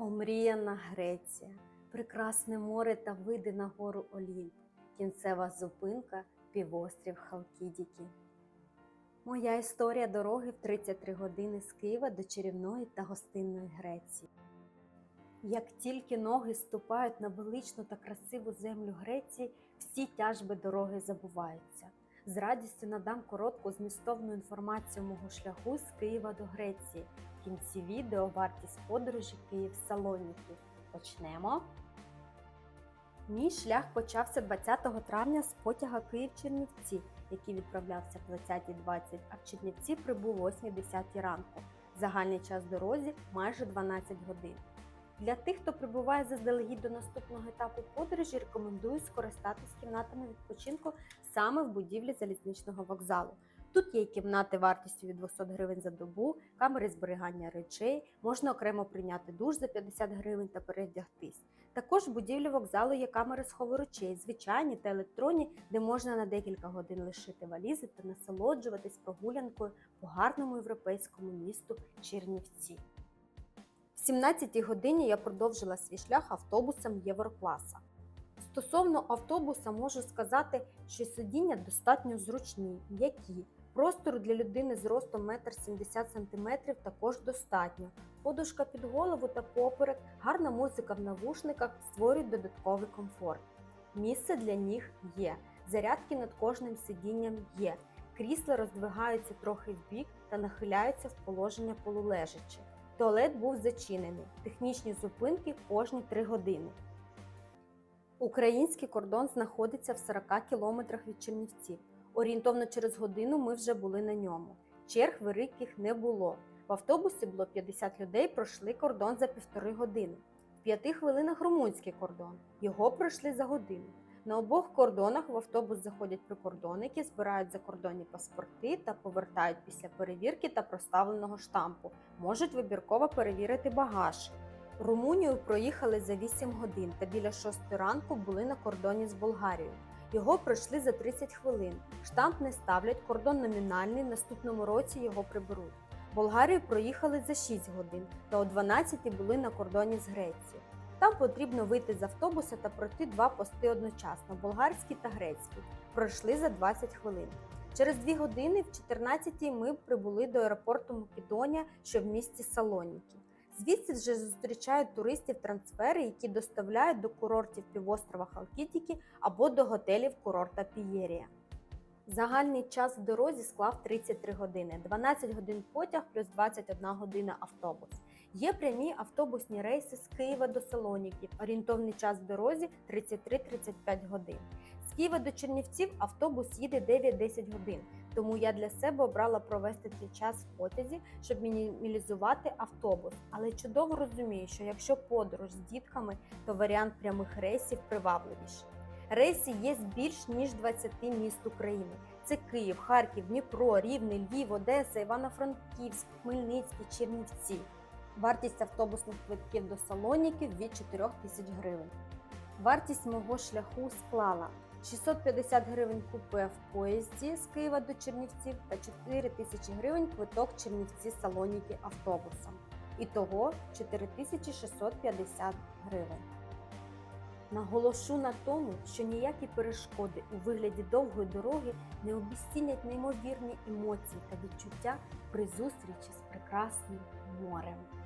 Омріяна Греція, прекрасне море та види на гору Олімп, кінцева зупинка півострів Халкідіки. Моя історія дороги в 33 години з Києва до чарівної та гостинної Греції. Як тільки ноги ступають на величну та красиву землю Греції, всі тяжби дороги забуваються. З радістю надам коротку змістовну інформацію мого шляху з Києва до Греції. В кінці відео вартість подорожі Київ Салоніки. Почнемо. Мій шлях почався 20 травня з потяга Київ-Чернівці, який відправлявся в 20.20, а в Чернівці прибув о 8.10 ранку. Загальний час дорозі майже 12 годин. Для тих, хто прибуває заздалегідь до наступного етапу подорожі, рекомендую скористатись кімнатами відпочинку саме в будівлі залізничного вокзалу. Тут є кімнати вартістю від 200 гривень за добу, камери зберігання речей, можна окремо прийняти душ за 50 гривень та перевдягтись. Також в будівлі вокзалу є камери схову речей, звичайні та електронні, де можна на декілька годин лишити валізи та насолоджуватись прогулянкою по гарному європейському місту Чернівці. В 17 годині я продовжила свій шлях автобусом Єврокласа. Стосовно автобуса можу сказати, що сидіння достатньо зручні, м'які. Простору для людини з ростом 1,70 см також достатньо. Подушка під голову та поперек, гарна музика в навушниках створюють додатковий комфорт. Місце для ніг є. Зарядки над кожним сидінням є. Крісла роздвигаються трохи вбік та нахиляються в положення полулежачи. Туалет був зачинений. Технічні зупинки кожні 3 години. Український кордон знаходиться в 40 кілометрах від Чернівців. Орієнтовно через годину ми вже були на ньому. Черг великих не було. В автобусі було 50 людей, пройшли кордон за півтори години. В п'яти хвилинах румунський кордон. Його пройшли за годину. На обох кордонах в автобус заходять прикордонники, збирають закордонні паспорти та повертають після перевірки та проставленого штампу. Можуть вибірково перевірити багаж. Румунію проїхали за 8 годин та біля 6 ранку були на кордоні з Болгарією. Його пройшли за 30 хвилин. Штамп не ставлять, кордон номінальний, наступному році його приберуть. Болгарію проїхали за 6 годин та о 12 були на кордоні з Грецією. Там потрібно вийти з автобуса та пройти два пости одночасно болгарський та грецький. Пройшли за 20 хвилин. Через 2 години, в 14 ми прибули до аеропорту Македонія, що в місті Салоніки. Звідси вже зустрічають туристів трансфери, які доставляють до курортів півострова Халкідіки або до готелів курорта Пієрія. Загальний час в дорозі склав 33 години, 12 годин потяг плюс 21 година автобус. Є прямі автобусні рейси з Києва до Салоніків. Орієнтовний час в дорозі 33-35 годин. З Києва до Чернівців автобус їде 9-10 годин. Тому я для себе обрала провести цей час в потязі, щоб мінімалізувати автобус. Але чудово розумію, що якщо подорож з дітками, то варіант прямих рейсів привабливіший. Рейси є з більш ніж 20 міст України. Це Київ, Харків, Дніпро, Рівне, Львів, Одеса, Івано-Франківськ, Хмельницький, Чернівці. Вартість автобусних квитків до Салоніків від 4 тисяч гривень. Вартість мого шляху склала 650 гривень купе в поїзді з Києва до Чернівців та 4 тисячі гривень квиток Чернівці Салоніки автобусом. Ітого 4650 гривень. Наголошу на тому, що ніякі перешкоди у вигляді довгої дороги не обіцінять неймовірні емоції та відчуття при зустрічі з прекрасним морем.